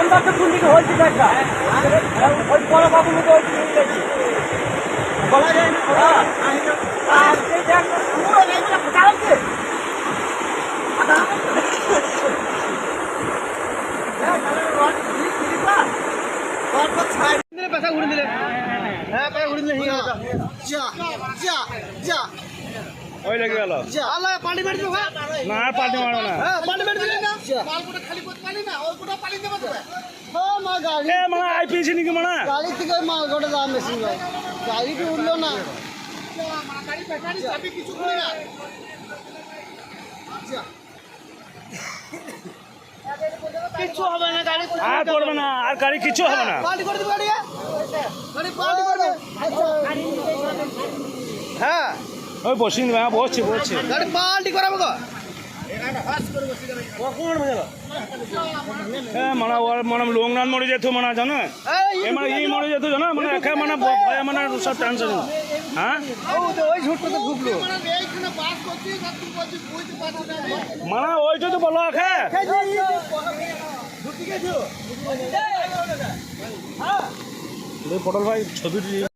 খান্দাতে কোন দিকে হয়েছে দেখা ওই বড় বাবু মুখে হয়েছে বলা যায় না হ্যাঁ ওই পানি মেরে হ্যাঁ। না আর মারো না হ্যাঁ পানি মেরে দিলে না মালগুলো খালি করতে পারি না ওই গোটা পানি দেবো তো মা গাড়ি এ আইপিএসি নাকি গাড়ি থেকে ওই দাম বেশি ভাই গাড়ি কি উঠল না। গাড়ি চাবি কিছু করি না কিচ্ছু হবে না গাড়ি আর করবে না আর গাড়ি কিছু হবে না। পাল্টি করে দিবে গাড়ি গাড়ি পাল্টি করবে হ্যাঁ। ওই বসিন হ্যাঁ বসছি বসছি। গাড়ি পাল্টি করাবো গো। মানে ওর মানে লোংনাথ মরে যেত মানে জানো এ মানে ই মরে যেত জানো মানে একে মানে ব- ভয়ে মানে সব টেনশন হ্যাঁ ওই ঝুটটাতে ঢুকলো এইখানে বাস করছি আর তুই বলছিস বুঝতে পারছি না মানে ওইটা তো বলো একে পটল ভাই ছবি